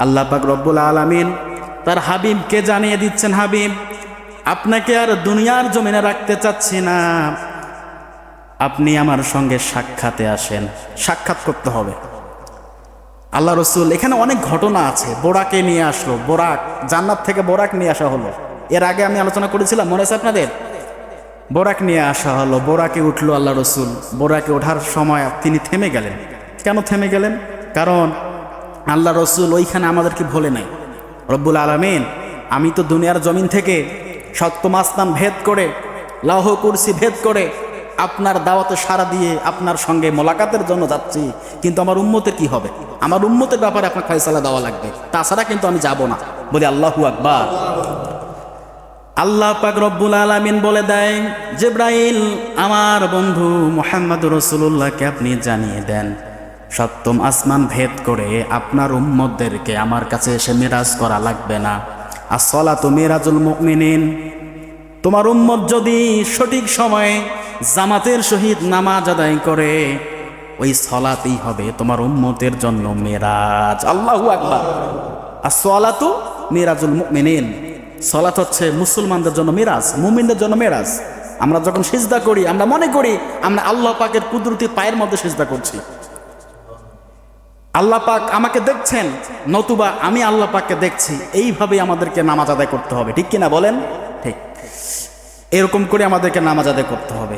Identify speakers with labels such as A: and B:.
A: আল্লাহ পাক রব্বুল আলামিন তার হাবিবকে জানিয়ে দিচ্ছেন, হাবিব, আপনাকে আর দুনিয়ার জমিনে রাখতে চাচ্ছি না। আপনি আমার সঙ্গে সাক্ষাতে আসেন। সাক্ষাৎ করতে হবে। আল্লাহ রসুল, এখানে অনেক ঘটনা আছে। বোরাকে নিয়ে আসলো। বোরাক, জান্নাত থেকে বোরাক নিয়ে আসা হলো। এর আগে আমি আলোচনা করেছিলাম, মনে আছে আপনাদের? বোরাক নিয়ে আসা হলো। বোরাকে উঠল আল্লাহ রসুল। বোরাকে ওঠার সময় তিনি থেমে গেলেন। কেন থেমে গেলেন? কারণ আল্লাহ রসুল ওইখানে আমাদেরকে ভোলে নাই। রব্বুল আলমিন, আমি তো দুনিয়ার জমিন থেকে সপ্তম আসমান ভেদ করে, লাহ কুরসি ভেদ করে আপনার দাওয়াতে সাড়া দিয়ে আপনার সঙ্গে মোলাকাতের জন্য যাচ্ছি, কিন্তু আমার উম্মতের কি হবে? আমার উম্মতের ব্যাপারে আপনার ফয়সালা দেওয়া লাগবে। তাছাড়া কিন্তু আমি যাব না। বলি আল্লাহু আকবার। আল্লাহ পাক রব্বুল আলামিন বলে দেয়, জেব্রাইল, আমার বন্ধু মোহাম্মদ রসুল্লাহকে আপনি জানিয়ে দেন। সপ্তম আসমান ভেদ করে আপনার উম্মতদেরকে আমার কাছে এসে মিরাজ করা লাগবে না। আসলা তো মিরাজুল মুমিনিন। তোমার উম্মত যদি সঠিক সময়ে জামাতের সহিত নামাজ আদায় করে, ওই সলাতেই হবে তোমার উম্মতের জন্য মেরাজ। আল্লাহু আকবার। আর সলাতু মিরাজুল মুমিনিন। সলাত হচ্ছে মুসলমানদের জন্য মিরাজ, মুমিনদের জন্য মেরাজ। আমরা যখন সিজদা করি, আমরা মনে করি, আমরা আল্লাহ পাকের কুদরতি পায়ের মধ্যে সিজদা করছি। আল্লাহ পাক আমাকে দেখছেন, নতুবা আমি আল্লাহ পাককে দেখছি। এইভাবে আমাদেরকে নামাজ আদায় করতে হবে। ঠিক কিনা বলেন? ঠিক। এরকম করে আমাদেরকে নামাজ আদায় করতে হবে।